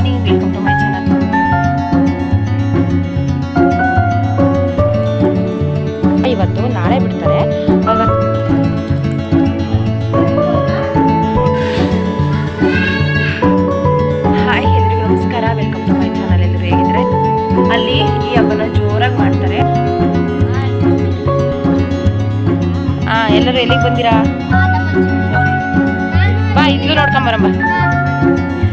Morning welcome to my channel ಇವತ್ತು ನಾಳೆ ಬಿಡ್ತಾರೆ. ಹಾಯ್ ಎಲ್ರಿಗೂ ನಮಸ್ಕಾರ. ವೆಲ್ಕಮ್ ಟು ಮೈ ಚಾನಲ್ ಎಲ್ಲರೂ ಹೇಗಿದ್ರೆ ಅಲ್ಲಿ ಈ ಹಬ್ಬನ ಜೋರಾಗಿ ಮಾಡ್ತಾರೆ. ಹಾ ಎಲ್ಲರೂ ಎಲ್ಲಿಗೆ ಬಂದಿರಾ? ಬಾ ಇದ್ಲು ನೋಡ್ಕೊಂಬರಮ್ಮ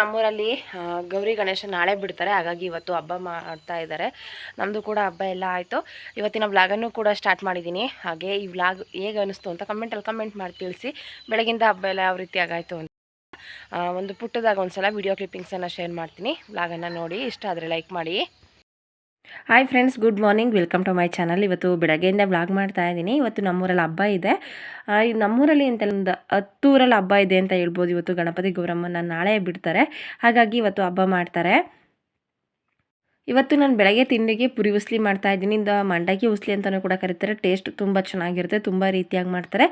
ನಮ್ಮೂರಲ್ಲಿ ಗೌರಿ ಗಣೇಶ ನಾಳೆ ಬಿಡ್ತಾರೆ. ಹಾಗಾಗಿ ಇವತ್ತು ಹಬ್ಬ ಮಾಡ್ತಾ ಇದ್ದಾರೆ. ನಮ್ಮದು ಕೂಡ ಹಬ್ಬ ಎಲ್ಲ ಆಯಿತು. ಇವತ್ತಿನ ವ್ಲಾಗನ್ನು ಕೂಡ ಸ್ಟಾರ್ಟ್ ಮಾಡಿದ್ದೀನಿ. ಹಾಗೆ ಈ ವ್ಲಾಗ್ ಹೇಗೆ ಅನಿಸ್ತು ಅಂತ ಕಮೆಂಟಲ್ಲಿ ಕಮೆಂಟ್ ಮಾಡಿ ತಿಳಿಸಿ. ಬೆಳಗಿಂದ ಹಬ್ಬ ಎಲ್ಲ ಯಾವ ರೀತಿ ಆಗಾಯಿತು ಅಂತ. ಒಂದು ಪುಟ್ಟದಾಗ ಒಂದು ಸಲ ವಿಡಿಯೋ ಕ್ಲಿಪ್ಪಿಂಗ್ಸನ್ನು ಶೇರ್ ಮಾಡ್ತೀನಿ. ವ್ಲಾಗನ್ನು ನೋಡಿ, ಇಷ್ಟ ಆದರೆ ಲೈಕ್ ಮಾಡಿ. Hi friends good morning welcome to my channel ಇವತ್ತು ಬೆಳಗ್ಗೆಯಿಂದ ಬ್ಲಾಗ್ ಮಾಡ್ತಾ ಇದ್ದೀನಿ. ಇವತ್ತು ನಮ್ಮೂರಲ್ಲಿ ಹಬ್ಬ ಇದೆ. ನಮ್ಮೂರಲ್ಲಿ ಅಂತ ಒಂದು ಹತ್ತೂರಲ್ಲಿ ಹಬ್ಬ ಇದೆ ಅಂತ ಹೇಳ್ಬೋದು. ಇವತ್ತು ಗಣಪತಿ ಗೌರಮ್ಮನ ನಾಳೆ ಬಿಡ್ತಾರೆ. ಹಾಗಾಗಿ ಇವತ್ತು ಹಬ್ಬ ಮಾಡ್ತಾರೆ. ಇವತ್ತು ನಾನು ಬೆಳಗ್ಗೆ ತಿಂಡಿಗೆ ಪುರಿ ಉಸ್ಲಿ ಮಾಡ್ತಾ ಇದ್ದೀನಿ. ಇಂದ ಮಂಡಕ್ಕಿ ಉಸ್ಲಿ ಅಂತಲೂ ಕೂಡ ಕರೀತಾರೆ. ಟೇಸ್ಟ್ ತುಂಬ ಚೆನ್ನಾಗಿರುತ್ತೆ. ತುಂಬ ರೀತಿಯಾಗಿ ಮಾಡ್ತಾರೆ.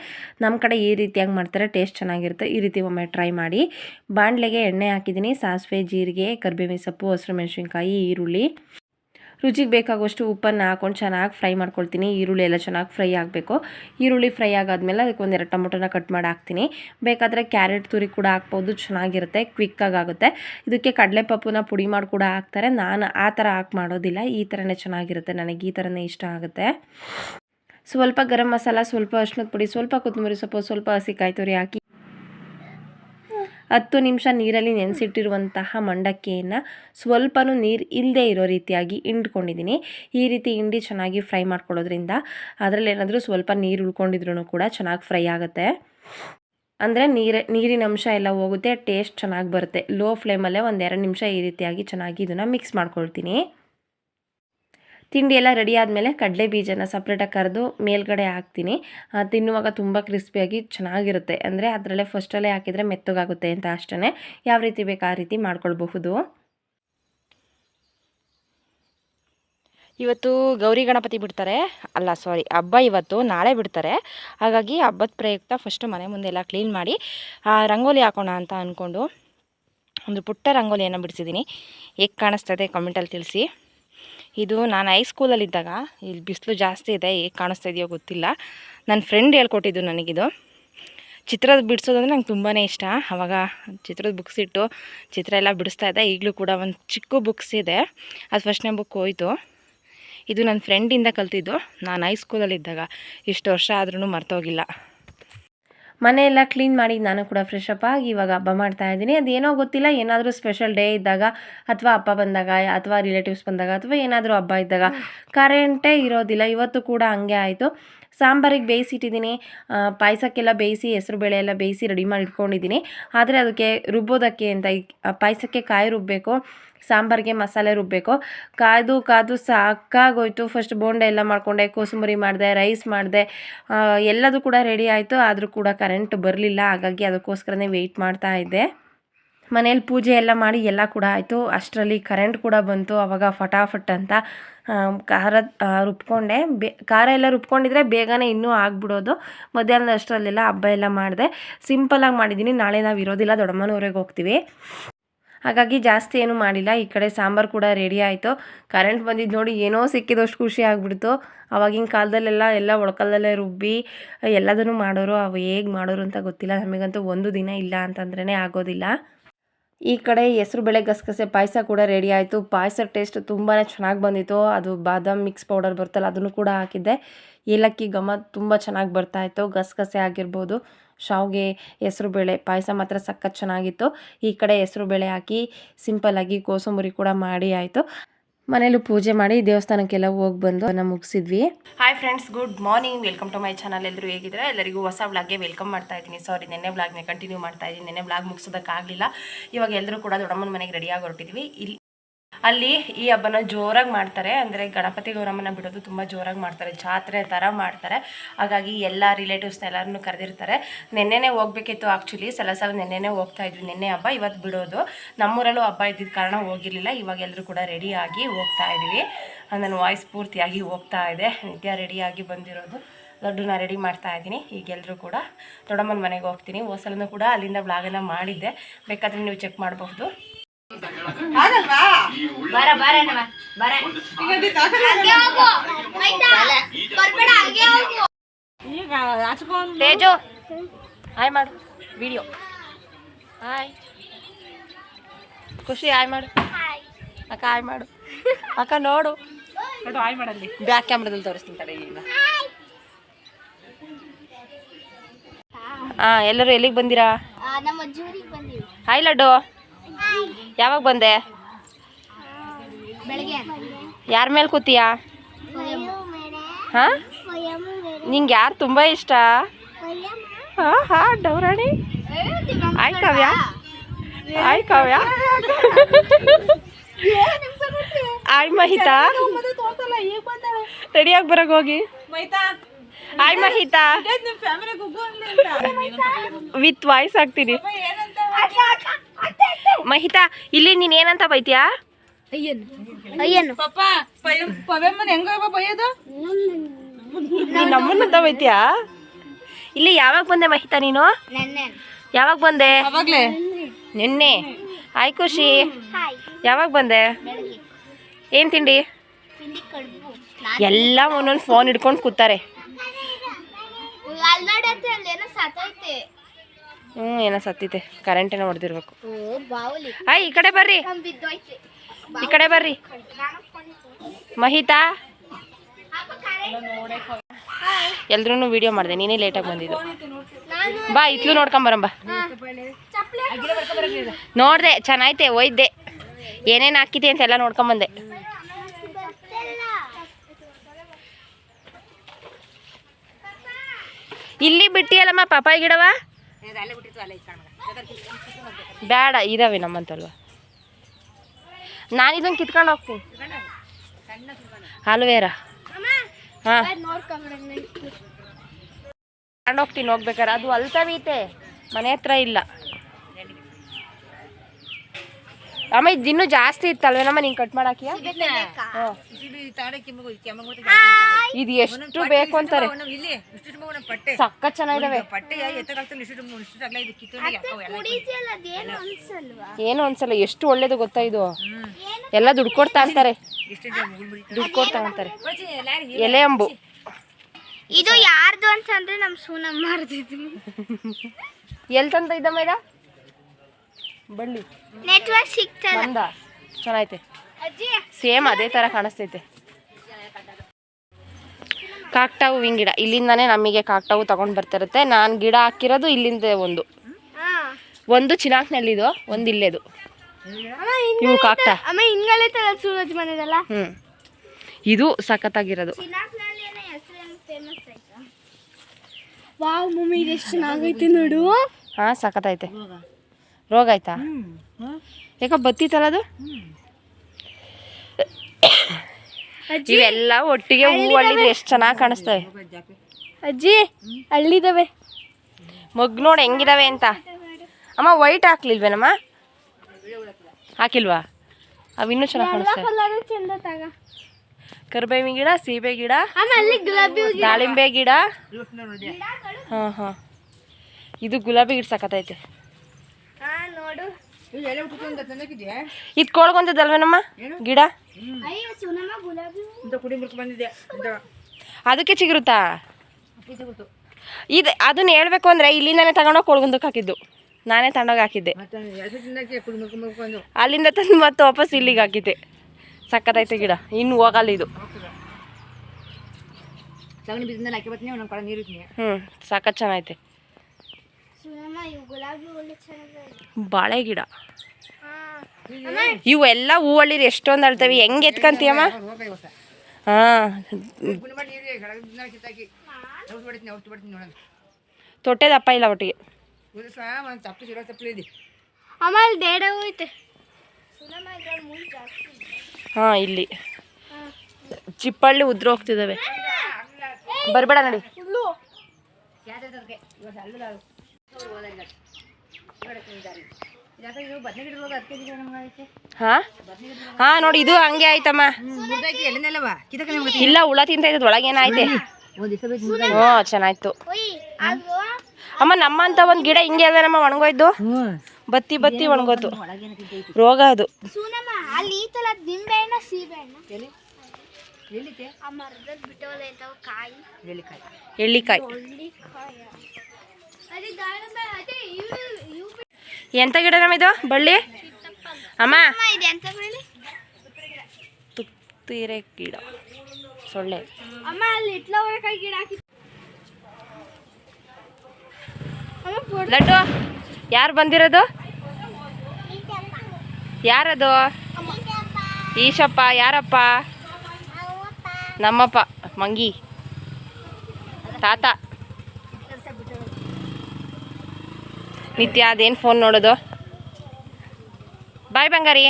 ನಮ್ಮ ಕಡೆ ಈ ರೀತಿಯಾಗಿ ಮಾಡ್ತಾರೆ. ಟೇಸ್ಟ್ ಚೆನ್ನಾಗಿರುತ್ತೆ. ಈ ರೀತಿ ಒಮ್ಮೆ ಟ್ರೈ ಮಾಡಿ. ಬಾಣಲೆಗೆ ಎಣ್ಣೆ ಹಾಕಿದ್ದೀನಿ. ಸಾಸಿವೆ, ಜೀರಿಗೆ, ಕರಿಬೇವಿನ ಸೊಪ್ಪು, ಹಸಿರು ಮೆಣಸಿನ್ಕಾಯಿ, ಈರುಳ್ಳಿ. ರುಚಿಗೆ ಬೇಕಾಗುವಷ್ಟು ಉಪ್ಪನ್ನು ಹಾಕೊಂಡು ಚೆನ್ನಾಗಿ ಫ್ರೈ ಮಾಡ್ಕೊಳ್ತೀನಿ. ಈರುಳ್ಳಿ ಎಲ್ಲ ಚೆನ್ನಾಗಿ ಫ್ರೈ ಆಗಬೇಕು. ಈರುಳ್ಳಿ ಫ್ರೈ ಆಗಾದ್ಮೇಲೆ ಅದಕ್ಕೆ ಒಂದೆರಡು ಟೊಮೊಟೊನ ಕಟ್ ಮಾಡಿ ಹಾಕ್ತೀನಿ. ಬೇಕಾದರೆ ಕ್ಯಾರೆಟ್ ತುರಿ ಕೂಡ ಹಾಕ್ಬೋದು, ಚೆನ್ನಾಗಿರುತ್ತೆ ಕ್ವಿಕ್ಕಾಗಿ ಆಗುತ್ತೆ. ಇದಕ್ಕೆ ಕಡಲೆಪಪ್ಪುನ ಪುಡಿ ಮಾಡಿ ಕೂಡ ಹಾಕ್ತಾರೆ. ನಾನು ಆ ಥರ ಹಾಕಿ ಮಾಡೋದಿಲ್ಲ. ಈ ಥರನೇ ಚೆನ್ನಾಗಿರುತ್ತೆ. ನನಗೆ ಈ ಥರನೇ ಇಷ್ಟ ಆಗುತ್ತೆ. ಸ್ವಲ್ಪ ಗರಂ ಮಸಾಲ, ಸ್ವಲ್ಪ ಅರ್ಶಿನದ ಪುಡಿ, ಸ್ವಲ್ಪ ಕೊತ್ತಂಬರಿ ಸೊಪ್ಪು, ಸ್ವಲ್ಪ ಹಸಿ ಕಾಯಿ ತುರಿ ಹಾಕಿ ಹತ್ತು ನಿಮಿಷ ನೀರಲ್ಲಿ ನೆನೆಸಿಟ್ಟಿರುವಂತಹ ಮಂಡಕ್ಕಿಯನ್ನು ಸ್ವಲ್ಪನೂ ನೀರು ಇಲ್ಲದೆ ಇರೋ ರೀತಿಯಾಗಿ ಹಿಂಡ್ಕೊಂಡಿದ್ದೀನಿ. ಈ ರೀತಿ ಹಿಂಡಿ ಚೆನ್ನಾಗಿ ಫ್ರೈ ಮಾಡ್ಕೊಳ್ಳೋದ್ರಿಂದ ಅದರಲ್ಲಿ ಏನಾದರೂ ಸ್ವಲ್ಪ ನೀರು ಉಳ್ಕೊಂಡಿದ್ರು ಕೂಡ ಚೆನ್ನಾಗಿ ಫ್ರೈ ಆಗುತ್ತೆ. ಅಂದರೆ ನೀರ, ನೀರಿನ ಅಂಶ ಎಲ್ಲ ಹೋಗುತ್ತೆ, ಟೇಸ್ಟ್ ಚೆನ್ನಾಗಿ ಬರುತ್ತೆ. ಲೋ ಫ್ಲೇಮಲ್ಲೇ ಒಂದು ಎರಡು ನಿಮಿಷ ಈ ರೀತಿಯಾಗಿ ಚೆನ್ನಾಗಿ ಇದನ್ನು ಮಿಕ್ಸ್ ಮಾಡ್ಕೊಳ್ತೀನಿ. ತಿಂಡಿ ಎಲ್ಲ ರೆಡಿ ಆದಮೇಲೆ ಕಡಲೆ ಬೀಜನ ಸಪ್ರೇಟಾಗಿ ಕರೆದು ಮೇಲ್ಗಡೆ ಹಾಕ್ತೀನಿ. ತಿನ್ನುವಾಗ ತುಂಬ ಕ್ರಿಸ್ಪಿಯಾಗಿ ಚೆನ್ನಾಗಿರುತ್ತೆ. ಅಂದರೆ ಅದರಲ್ಲೇ ಫಸ್ಟಲ್ಲೇ ಹಾಕಿದರೆ ಮೆತ್ತಗಾಗುತ್ತೆ ಅಂತ ಅಷ್ಟೇ ಯಾವ ರೀತಿ ಬೇಕು ಆ ರೀತಿ ಮಾಡ್ಕೊಳ್ಬಹುದು. ಇವತ್ತು ಗೌರಿ ಗಣಪತಿ ಬಿಡ್ತಾರೆ. ಅಲ್ಲ ಸಾರಿ ಹಬ್ಬ ಇವತ್ತು, ನಾಳೆ ಬಿಡ್ತಾರೆ. ಹಾಗಾಗಿ ಹಬ್ಬದ ಪ್ರಯುಕ್ತ ಫಸ್ಟು ಮನೆ ಮುಂದೆ ಎಲ್ಲ ಕ್ಲೀನ್ ಮಾಡಿ ರಂಗೋಲಿ ಹಾಕೋಣ ಅಂತ ಅಂದ್ಕೊಂಡು ಒಂದು ಪುಟ್ಟ ರಂಗೋಲಿಯನ್ನು ಬಿಡಿಸಿದ್ದೀನಿ ಹೇಗೆ ಕಾಣಿಸ್ತದೆ ಕಮೆಂಟಲ್ಲಿ ತಿಳಿಸಿ. ಇದು ನಾನು ಹೈಸ್ಕೂಲಲ್ಲಿದ್ದಾಗ ಇಲ್ಲಿ ಬಿಸಿಲು ಜಾಸ್ತಿ ಇದೆ, ಹೇಗೆ ಕಾಣಿಸ್ತಾ ಇದೆಯೋ ಗೊತ್ತಿಲ್ಲ. ನನ್ನ ಫ್ರೆಂಡ್ ಹೇಳ್ಕೊಟ್ಟಿದ್ದು ನನಗಿದು. ಚಿತ್ರದ ಬಿಡಿಸೋದಂದ್ರೆ ನಂಗೆ ತುಂಬಾ ಇಷ್ಟ. ಆವಾಗ ಚಿತ್ರದ ಬುಕ್ಸ್ ಇಟ್ಟು ಚಿತ್ರ ಎಲ್ಲ ಬಿಡಿಸ್ತಾ ಇದ್ದೆ. ಈಗಲೂ ಕೂಡ ಒಂದು ಚಿಕ್ಕ ಬುಕ್ಸ್ ಇದೆ. ಅದು ಫಸ್ಟ್ನೇ ಬುಕ್ ಹೋಯಿತು. ಇದು ನನ್ನ ಫ್ರೆಂಡಿಂದ ಕಲ್ತಿದ್ದು. ನಾನು ಹೈಸ್ಕೂಲಲ್ಲಿದ್ದಾಗ ಇಷ್ಟು ವರ್ಷ ಆದ್ರೂ ಮರ್ತೋಗಿಲ್ಲ ಮನೆ ಎಲ್ಲ ಕ್ಲೀನ್ ಮಾಡಿ ನಾನು ಕೂಡ ಫ್ರೆಶ್ ಅಪ್ ಆಗಿ ಇವಾಗ ಹಬ್ಬ ಮಾಡ್ತಾ ಇದ್ದೀನಿ. ಅದೇನೋ ಗೊತ್ತಿಲ್ಲ ಏನಾದರೂ ಸ್ಪೆಷಲ್ ಡೇ ಇದ್ದಾಗ ಅಥವಾ ಹಬ್ಬ ಬಂದಾಗ ಅಥವಾ ರಿಲೇಟಿವ್ಸ್ ಬಂದಾಗ ಅಥವಾ ಏನಾದರೂ ಹಬ್ಬ ಇದ್ದಾಗ ಕರೆಂಟೇ ಇರೋದಿಲ್ಲ. ಇವತ್ತು ಕೂಡ ಹಂಗೆ ಆಯಿತು. ಸಾಂಬಾರಿಗೆ ಬೇಯಿಸಿಟ್ಟಿದ್ದೀನಿ. ಪಾಯಸಕ್ಕೆಲ್ಲ ಬೇಯಿಸಿ ಹೆಸರುಬೇಳೆ ಎಲ್ಲ ಬೇಯಿಸಿ ರೆಡಿ ಮಾಡಿ ಇಟ್ಕೊಂಡಿದ್ದೀನಿ ಆದರೆ ಅದಕ್ಕೆ ರುಬ್ಬೋದಕ್ಕೆ ಅಂತ ಪಾಯಸಕ್ಕೆ ಕಾಯಿ ರುಬ್ಬಬೇಕು ಸಾಂಬಾರಿಗೆ ಮಸಾಲೆ ರುಬ್ಬಬೇಕು ಕಾದು ಕಾದು ಸಾಕಾಗೋಯ್ತು. ಫಸ್ಟ್ ಬೋಂಡ ಎಲ್ಲ ಮಾಡಿಕೊಂಡೆ, ಕೋಸಂಬರಿ ಮಾಡಿದೆ ರೈಸ್ ಮಾಡಿದೆ. ಎಲ್ಲದೂ ಕೂಡ ರೆಡಿ ಆಯಿತು. ಆದರೂ ಕೂಡ ಕರೆಂಟ್ ಬರಲಿಲ್ಲ. ಹಾಗಾಗಿ ಅದಕ್ಕೋಸ್ಕರನೇ ವೆಯ್ಟ್ ಮಾಡ್ತಾ ಇದ್ದೆ. ಮನೇಲಿ ಪೂಜೆ ಎಲ್ಲ ಮಾಡಿ ಎಲ್ಲ ಕೂಡ ಆಯಿತು. ಅಷ್ಟರಲ್ಲಿ ಕರೆಂಟ್ ಕೂಡ ಬಂತು. ಆವಾಗ ಫಟಾಫಟ್ ಅಂತ ಖಾರ ರುಬ್ಕೊಂಡೆ. ಬೇ, ಖಾರ ಎಲ್ಲ ರುಬ್ಕೊಂಡಿದ್ರೆ ಬೇಗನೆ ಇನ್ನೂ ಆಗಿಬಿಡೋದು. ಮಧ್ಯಾಹ್ನದ ಅಷ್ಟರಲ್ಲೆಲ್ಲ ಹಬ್ಬ ಎಲ್ಲ ಮಾಡಿದೆ. ಸಿಂಪಲಾಗಿ ಮಾಡಿದ್ದೀನಿ ನಾಳೆ ನಾವು ಇರೋದಿಲ್ಲ. ದೊಡ್ಡಮ್ಮನವ್ರಿಗೆ ಹೋಗ್ತೀವಿ. ಹಾಗಾಗಿ ಜಾಸ್ತಿ ಏನೂ ಮಾಡಿಲ್ಲ. ಈ ಕಡೆ ಸಾಂಬಾರು ಕೂಡ ರೆಡಿ ಆಯಿತು. ಕರೆಂಟ್ ಬಂದಿದ್ದು ನೋಡಿ ಏನೋ ಸಿಕ್ಕಿದಷ್ಟು ಖುಷಿ ಆಗಿಬಿಡ್ತು. ಆವಾಗಿನ ಕಾಲದಲ್ಲೆಲ್ಲ ಎಲ್ಲ ಒಳಕಲ್ಲಲ್ಲೇ ರುಬ್ಬಿ, ಎಲ್ಲದನ್ನು ಮಾಡೋರು, ಅವು ಹೇಗೆ ಮಾಡೋರು ಅಂತ ಗೊತ್ತಿಲ್ಲ. ನಮಗಂತೂ ಒಂದು ದಿನ ಇಲ್ಲ ಅಂತಂದ್ರೇ ಆಗೋದಿಲ್ಲ. ಈ ಕಡೆ ಹೆಸರು ಬೇಳೆ ಗಸಗಸೆ ಪಾಯಸ ಕೂಡ ರೆಡಿ ಆಯಿತು. ಪಾಯಸ ಟೇಸ್ಟ್ ತುಂಬಾ ಚೆನ್ನಾಗಿ ಬಂದಿತ್ತು. ಅದು ಬಾದಾಮ್ ಮಿಕ್ಸ್ ಪೌಡರ್ ಬರ್ತಲ್ಲ ಅದನ್ನು ಕೂಡ ಹಾಕಿದ್ದೆ. ಏಲಕ್ಕಿ ಘಮ ತುಂಬ ಚೆನ್ನಾಗಿ ಬರ್ತಾಯಿತ್ತು ಗಸಗಸೆ ಆಗಿರ್ಬೋದು. ಶಾವಿಗೆ ಹೆಸರು ಬೇಳೆ ಪಾಯಸ ಮಾತ್ರ ಸಖತ್ ಚೆನ್ನಾಗಿತ್ತು. ಈ ಕಡೆ ಹೆಸರು ಬೇಳೆ ಹಾಕಿ ಸಿಂಪಲ್ಲಾಗಿ ಕೋಸಂಬರಿ ಕೂಡ ಮಾಡಿ ಆಯಿತು. ಮನೇಲೂ ಪೂಜೆ ಮಾಡಿ ದೇವಸ್ಥಾನಕ್ಕೆಲ್ಲ ಹೋಗಿ ಬಂದು ಅದನ್ನ ಮುಗಿಸಿದ್ವಿ. Hi friends good morning welcome to my channel ಎಲ್ಲರೂ ಹೇಗಿದ್ರೆ ಎಲ್ಲರಿಗೂ ಹೊಸ ವ್ಲಾಗ್ಗೆ ವೆಲ್ಕಮ್ ಮಾಡ್ತಾ ಇದ್ದೀನಿ. ಸಾರಿ ನೆನ್ನೆ ವ್ಲಾಗ್ನ ಕಂಟಿನ್ಯೂ ಮಾಡ್ತಾ ಇದ್ದೀನಿ. ನೆನ್ನೆ ವ್ಲಾಗ್ ಮುಗಿಸೋದಕ್ಕಾಗಲಿಲ್ಲ. ಇವಾಗ ಎಲ್ಲರೂ ಕೂಡ ದೊಡ್ಡಮ್ಮನ ಮನೆಗೆ ರೆಡಿಯಾಗಿ ಹೊರಟಿದ್ವಿ. ಇಲ್ಲಿ ಅಲ್ಲಿ ಈ ಹಬ್ಬನ ಜೋರಾಗಿ ಮಾಡ್ತಾರೆ. ಅಂದರೆ ಗಣಪತಿ ಗೌರಮ್ಮನ ಬಿಡೋದು ತುಂಬ ಜೋರಾಗಿ ಮಾಡ್ತಾರೆ. ಜಾತ್ರೆ ಥರ ಮಾಡ್ತಾರೆ. ಹಾಗಾಗಿ ಎಲ್ಲ ರಿಲೇಟಿವ್ಸ್ನ ಎಲ್ಲರನ್ನೂ ಕರೆದಿರ್ತಾರೆ. ನಿನ್ನೆನೇ ಹೋಗ್ಬೇಕಿತ್ತು ಆ್ಯಕ್ಚುಲಿ ಸಲ ಸಲ ನಿನ್ನೆನೇ ಹೋಗ್ತಾ ಇದ್ವಿ. ನಿನ್ನೆ ಹಬ್ಬ ಇವತ್ತು ಬಿಡೋದು. ನಮ್ಮೂರಲ್ಲೂ ಹಬ್ಬ ಇದ್ದಿದ್ದ ಕಾರಣ ಹೋಗಿರಲಿಲ್ಲ. ಇವಾಗ ಎಲ್ಲರೂ ಕೂಡ ರೆಡಿಯಾಗಿ ಹೋಗ್ತಾ ಇದ್ವಿ. ನನ್ನ ವಾಯ್ಸ್ ಪೂರ್ತಿಯಾಗಿ ಹೋಗ್ತಾ ಇದೆ. ನಿತ್ಯ ರೆಡಿಯಾಗಿ ಬಂದಿರೋದು. ಲಡ್ಡುನ ರೆಡಿ ಮಾಡ್ತಾ ಇದ್ದೀನಿ. ಈಗೆಲ್ಲರೂ ಕೂಡ ದೊಡ್ಡಮ್ಮನ ಮನೆಗೆ ಹೋಗ್ತೀನಿ. ಹೋಸಲನ್ನು ಕೂಡ ಅಲ್ಲಿಂದ ಬ್ಲಾಗೆಲ್ಲ ಮಾಡಿದ್ದೆ. ಬೇಕಾದರೆ ನೀವು ಚೆಕ್ ಮಾಡಬಹುದು. ಬರ ಬರ ಬರ. ಬರ್ಬೇಡ ಹಾಗೆ ಹೋಗು ತೇಜು ಹಾಯ್ ಮಾಡು ವಿಡಿಯೋ. ಹಾಯ್. ಖುಷಿ ಹಾಯ್ ಮಾಡು. ಅಕ್ಕ ಹಾಯ್ ಮಾಡು. ಅಕ್ಕ ನೋಡು. ನೋಡು ಹಾಯ್ ಮಾಡಲ್ಲಿ. ಬ್ಯಾಕ್ ಕ್ಯಾಮ್ರಾದಲ್ಲಿ ತೋರಿಸ್ತೀನಿ ತಡೆ ಈಗ. ಹಾಂ ಎಲ್ಲರೂ ಎಲ್ಲಿಗೆ ಬಂದಿರಾ? ನಮ್ಮ ಜೂರಿಗೆ ಬಂದಿವಿ. ಹಾಯ್ ಲಡ್ಡು. ಯಾವಾಗ ಬಂದೆ? ಯಾರ ಮೇಲೆ ಕೂತೀಯಾ? ಹಾಂ? ನಿಂಗೆ ಯಾರು ತುಂಬ ಇಷ್ಟ? ಹಾಂ ಹಾಂ ಡೌರಾಣಿ. ಆಯ್ ಕಾವ್ಯ. ಆಯ್ ಕಾವ್ಯ. ಆಯ್ ಮಹಿತಾ. ರೆಡಿಯಾಗಿ ಬರಕ್ ಹೋಗಿ. ಆಯ್ ಮಹಿತಾ. ವಿತ್ ವಾಯ್ಸ್ ಹಾಕ್ತೀನಿ. ಮಹಿತಾ ಇಲ್ಲಿ ನೀನ್ ಏನಂತ ಬೈತೀಯಾ? ಅಯ್ಯನು. ನೀನ್ ನಮ್ಮನ್ನಂತ ಬೈತೀಯಾ? ಇಲ್ಲಿ ಯಾವಾಗ ಬಂದೆ ಮಹಿತಾ ನೀನು? ನೆನ್ನೆ. ಯಾವಾಗ ಬಂದೆ? ನಿನ್ನೆ. ಹಾಯ್ ಖುಷಿ. ಯಾವಾಗ ಬಂದೆ? ಏನ್ ತಿಂಡಿ? ಎಲ್ಲ ಒಂದೊಂದು ಫೋನ್ ಹಿಡ್ಕೊಂಡು ಕೂತಾರೆ. ಹ್ಞೂ ಏನೋ ಸತ್ತಿದೆ. ಕರೆಂಟ್ ಏನೋ ಹೊಡೆದಿರ್ಬೇಕು. ಹಾಯ್ ಈ ಕಡೆ ಬರ್ರಿ. ಈ ಕಡೆ ಬರ್ರಿ. ಮಹಿತಾ? ಎಲ್ರೂ ವಿಡಿಯೋ ಮಾಡಿದೆ. ನೀನೇ ಲೇಟಾಗಿ ಬಂದಿದ್ದು. ಬಾ ಇತ್ಲು ನೋಡ್ಕೊಂಬರಂಬ ನೋಡ್ದೆ ಚೆನ್ನಾಯ್ತೆ ಒಯ್ದೆ. ಏನೇನು ಹಾಕಿದೆ ಅಂತೆಲ್ಲ ನೋಡ್ಕೊಂಬಂದೆ ಇಲ್ಲಿ ಬಿಟ್ಟಿಯಲ್ಲಮ್ಮ ಪಪ್ಪಾಯಿ ಗಿಡವ? ಬೇಡ ಇದಾವೆ ನಮ್ಮಂತಲ್ವ? ನಾನು ಇದನ್ನು ಕಿತ್ಕೊಂಡು ಹೋಗ್ತೀನಿ. ಅಲ್ವೇರ? ಹಾಂ. ಹೋಗ್ತೀನಿ ಹೋಗ್ಬೇಕಾರೆ ಅದು ಅಲ್ತವೀತೆ ಮನೆ ಹತ್ರ ಇಲ್ಲ. ಅಮ್ಮ ಇದು ಇನ್ನೂ ಜಾಸ್ತಿ ಇತ್ತಲ್ವೇನಮ್ಮ ನೀನು ಕಟ್ ಮಾಡಾಕಿಯ? ಇದು ಎಷ್ಟು ಬೇಕು ಅಂತಾರೆ. ಸಕ್ಕ ಚೆನ್ನಾಗಿದಾವೆ. ಏನು ಅನ್ಸಲ್ಲ ಎಷ್ಟು ಒಳ್ಳೇದು ಗೊತ್ತಾ ಇದು? ಎಲ್ಲ ದುಡ್ಡು ಕೊಡ್ತಾ ಅಂತಾರೆ. ದುಡ್ಡು ಕೊಡ್ತಾ ಅಂತಾರೆ. ಎಲೆ ಅಂಬು. ಇದು ಯಾರ್ದು ಅಂತಂದ್ರೆ ನಮ್ ಸೂನಮ್ಮ ಎಲ್ಲಿ ತಂತ ಇದ್ದಮ್ಮ ಇದ? ಬಳ್ಳಿ. ನೆಟ್ವರ್ಕ್ ಸಿಗ್ತಲ್ಲ. ಬಂದ. ಚೆನ್ನಾಗೈತೆ. ಅಜ್ಜಿ. ಸೇಮ್ ಅದೇ ಥರ ಕಾಣಿಸ್ತೈತೆ. ಕಾಕ್ಟಾವು ಹೂವಿನ ಗಿಡ ಇಲ್ಲಿಂದಾನೇ ನಮಗೆ ಕಾಕ್ಟಾವು ತಗೊಂಡು ಬರ್ತಿರುತ್ತೆ. ನಾನು ಗಿಡ ಹಾಕಿರೋದು ಇಲ್ಲಿಂದ ಒಂದು. ಹಾ. ಒಂದು ಚಿನಾಕ್ನಲ್ಲಿದು ಒಂದು ಇಲ್ಲೇದು. ಇವು ಕಾಕ್ಟ. ಸೂರಜ್ ಮನೆದಲ್ಲ ಹ್ಞೂ ಇದು ಸಖತ್ತಾಗಿರೋದು. ಚಿನಾಕ್ನಲ್ಲಿ ಏನೋ ಹೆಸರು ಫೇಮಸ್ ಆಯ್ತಾ? ವಾವ್ ಮಮ್ಮಿ ಇದು ಎಷ್ಟು ಚೆನ್ನಾಗೈತೆ ನೋಡು. ಹಾಂ ಸಖತ್ತೈತೆ ರೋಗ ಆಯ್ತಾ? ಯಾಕ ಬತ್ತಿತ್ತಲ್ಲ ಅದು? ಇವೆಲ್ಲ ಒಟ್ಟಿಗೆ ಹೂ ಎಷ್ಟು ಚೆನ್ನಾಗಿ ಕಾಣಿಸ್ತವೆ ಅಜ್ಜಿ ಹಳ್ಳಿದವೆ. ಮಗ್ ನೋಡಿ ಹೆಂಗಿದಾವೆ ಅಂತ. ಅಮ್ಮ ವೈಟ್ ಹಾಕ್ಲಿಲ್ವೇನಮ್ಮ? ಹಾಕಿಲ್ವಾ? ಅವು ಇನ್ನೂ ಚೆನ್ನಾಗಿ ಕಾಣಿಸ್ತವೆ ಕರಿಬೇವಿನ ಗಿಡ ಸೀಬೆ ಗಿಡ ದಾಳಿಂಬೆ ಗಿಡ. ಹಾಂ ಹಾಂ. ಇದು ಗುಲಾಬಿ ಗಿಡ ಸಖತ್ತೈತೆ ಹಾ ನೋಡು ಇದು ಕೊಳ್ಗೊಂತದಲ್ವೇನಮ್ಮ ಗಿಡ? ಅದಕ್ಕೆ ಚಿಗುರುತ್ತಾ? ಇದು ಅದನ್ನ ಹೇಳ್ಬೇಕು ಅಂದ್ರೆ ಇಲ್ಲಿ ನಾನೇ ತಗೊಂಡೋಗಿ ಕೊಳ್ಗೊಂದಕ್ಕೆ ಹಾಕಿದ್ದು. ನಾನೇ ತಗೊಂಡೋಗಿ ಹಾಕಿದ್ದೆ. ಅಲ್ಲಿಂದ ತಂದು ಮತ್ತೆ ವಾಪಸ್ ಇಲ್ಲಿಗೆ ಹಾಕಿದ್ದೆ. ಸಕ್ಕತ್ತೈತೆ ಗಿಡ. ಇನ್ನು ಹೋಗಲ್ಲ ಇದು. ಹ್ಞೂ ಸಖತ್ ಚೆನ್ನಾಗೈತೆ ಸುನಮ್ಮ ಇವು ಗುಲಾಬಿ ಒಳ್ಳೆ ಚೆನ್ನಾಗಿ ಬಾಳೆ ಗಿಡ. ಹಾ. ಇವೆಲ್ಲ ಹೂವಳ್ಳಿ ಎಷ್ಟೊಂದು ಅಳ್ತವೆ ಹೆಂಗೆ ಎತ್ಕಂತೀಯಮ್ಮ ಹಾಂ. ತೊಟ್ಟೆ ದಪ್ಪ ಇಲ್ಲ ಒಟ್ಟಿಗೆ. ಹಾಂ ಇಲ್ಲಿ. ಚಿಪ್ಪಳ್ಳಿ ಉದ್ರ ಹೋಗ್ತಿದ್ದಾವೆ ಬರಬೇಡ ನೋಡಿ. ಹಾ? ಹಾ ನೋಡಿ ಇದು ಹಂಗೆ ಆಯ್ತಮ್ಮ. ಇಲ್ಲ ಹುಳ ತಿಂತ ಒಳಗೇನಾಯ್ತೆ ಹ್ಞೂ ಚೆನ್ನಾಯ್ತು. ಅಮ್ಮ ಅಮ್ಮ ನಮ್ಮಂತ ಒಂದ್ ಗಿಡ ಹಿಂಗೆ ಅದ ನಮ್ಮ ಒಣಗೋಯ್ದು. ಬತ್ತಿ ಬತ್ತಿ ಒಣಗೋತು ರೋಗ ಅದು. ಎಳ್ಳಿಕಾಯಿ. ಎಂತ ಗಿಡ ನಮ್ಮ ಇದು? ಬಳ್ಳಿ? ಅಮ್ಮ? ತುತ್ತಿರೆ ಗಿಡ. ಸೊಳ್ಳೆ. ಲಡ್ಡು, ಯಾರು ಬಂದಿರೋದು? ಯಾರದು? ಈಶಪ್ಪ, ಯಾರಪ್ಪ? ನಮ್ಮಪ್ಪ, ಮಂಗಿ. ತಾತ. ನಿತ್ಯ ಅದೇನು ಫೋನ್ ನೋಡೋದು? ಬಾಯ್ ಬಂಗಾರಿ.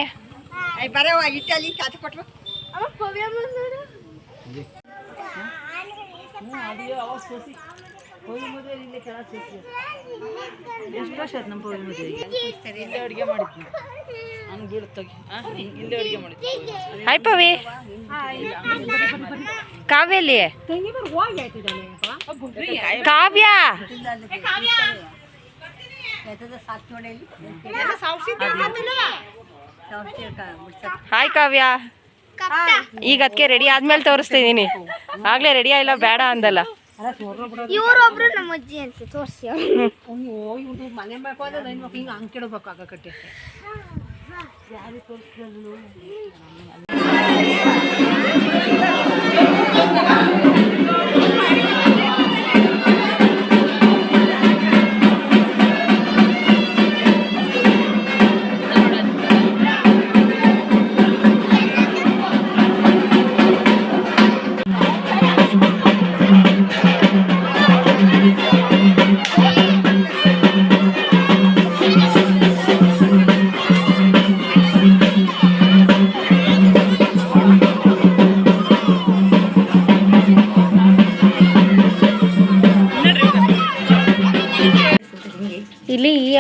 ಅಮ್ಮ ಪವ್ಯ ನೋಡು ಹಾಯ್ ಪವಿ ಕಾವ್ಯಲ್ಲಿ ಕಾವ್ಯ. ಹಾಯ್ ಕಾವ್ಯ. ಈಗ ಅದಕ್ಕೆ ರೆಡಿ ಆದ್ಮೇಲೆ ತೋರಿಸ್ತಿದ್ದೀನಿ ಆಗ್ಲೇ ರೆಡಿ ಆಗಿಲ್ಲ ಬೇಡ ಅಂದಲ್ಲ. ಇವರೊಬ್ರು ನಮ್ಮ ಅಜ್ಜಿ ಅಂತ ತೋರಿಸಿ ಇಲ್ಲಿ ಈ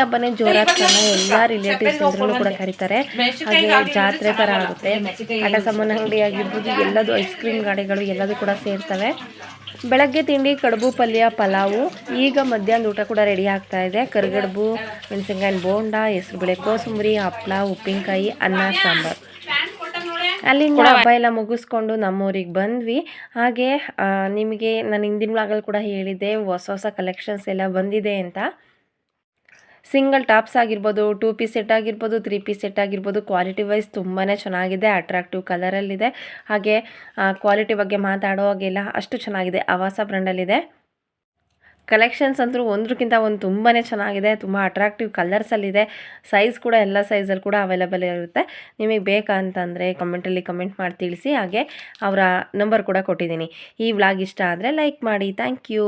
ಹಬ್ಬನೇ ಜೋರಾಗ್ತಾನೆ ಎಲ್ಲ ರಿಲೇಟಿವ್ಸ್ ಅಂದ್ರೂ ಕೂಡ ಕರೀತಾರೆ. ಹಾಗೆ ಜಾತ್ರೆ ತರ ಆಗುತ್ತೆ. ಕಟ ಸಾಮಾನು ಅಂಗಡಿ ಆಗಿರ್ಬೋದು ಎಲ್ಲದು ಐಸ್ ಕ್ರೀಮ್ ಗಾಡಿಗಳು ಎಲ್ಲದೂ ಕೂಡ ಸೇರ್ತವೆ. ಬೆಳಗ್ಗೆ ತಿಂಡಿ ಕಡುಬು ಪಲ್ಯ ಪಲಾವು. ಈಗ ಮಧ್ಯಾಹ್ನದ ಊಟ ಕೂಡ ರೆಡಿ ಆಗ್ತಾ ಇದೆ. ಕರಿಗಡುಬು ಮೆಣಸಿನಕಾಯಿ ಬೋಂಡ ಹೆಸರುಬೇಳೆ ಕೋಸಂಬರಿ ಹಪ್ಪಳ ಉಪ್ಪಿನಕಾಯಿ ಅನ್ನ ಸಾಂಬಾರು. ಅಲ್ಲಿಂದ ಹಬ್ಬ ಎಲ್ಲ ಮುಗಿಸ್ಕೊಂಡು ನಮ್ಮೂರಿಗೆ ಬಂದ್ವಿ. ಹಾಗೆ ನಿಮಗೆ ನಾನು ಹಿಂದಿನ ಮಾಗಲ್ಲಿ ಕೂಡ ಹೇಳಿದ್ದೆ ಹೊಸ ಹೊಸ ಕಲೆಕ್ಷನ್ಸ್ ಎಲ್ಲ ಬಂದಿದೆ ಅಂತ. ಸಿಂಗಲ್ ಟಾಪ್ಸ್ ಆಗಿರ್ಬೋದು, ಟೂ ಪೀಸ್ ಸೆಟ್ ಆಗಿರ್ಬೋದು, ತ್ರೀ ಪೀಸ್ ಸೆಟ್ ಆಗಿರ್ಬೋದು, ಕ್ವಾಲಿಟಿ ವೈಸ್ ತುಂಬಾ ಚೆನ್ನಾಗಿದೆ ಅಟ್ರಾಕ್ಟಿವ್ ಕಲರಲ್ಲಿದೆ ಹಾಗೆ ಕ್ವಾಲಿಟಿ ಬಗ್ಗೆ ಮಾತಾಡೋ ಹಾಗೆಲ್ಲ ಅಷ್ಟು ಚೆನ್ನಾಗಿದೆ. ಆವಾಸ ಬ್ರ್ಯಾಂಡಲ್ಲಿದೆ ಕಲೆಕ್ಷನ್ಸ್ ಅಂತೂ ಒಂದ್ರಕ್ಕಿಂತ ಒಂದು ತುಂಬಾ ಚೆನ್ನಾಗಿದೆ, ತುಂಬ ಅಟ್ರಾಕ್ಟಿವ್ ಕಲರ್ಸಲ್ಲಿದೆ ಸೈಜ್ ಕೂಡ ಎಲ್ಲ ಸೈಜಲ್ಲಿ ಕೂಡ ಅವೈಲೇಬಲ್ ಇರುತ್ತೆ. ನಿಮಗೆ ಬೇಕಾ ಅಂತಂದರೆ ಕಮೆಂಟಲ್ಲಿ ಕಮೆಂಟ್ ಮಾಡಿ ತಿಳಿಸಿ. ಹಾಗೆ, ಅವರ ನಂಬರ್ ಕೂಡ ಕೊಟ್ಟಿದ್ದೀನಿ. ಈ ವ್ಲಾಗ್ ಇಷ್ಟ ಆದರೆ ಲೈಕ್ ಮಾಡಿ. Thank you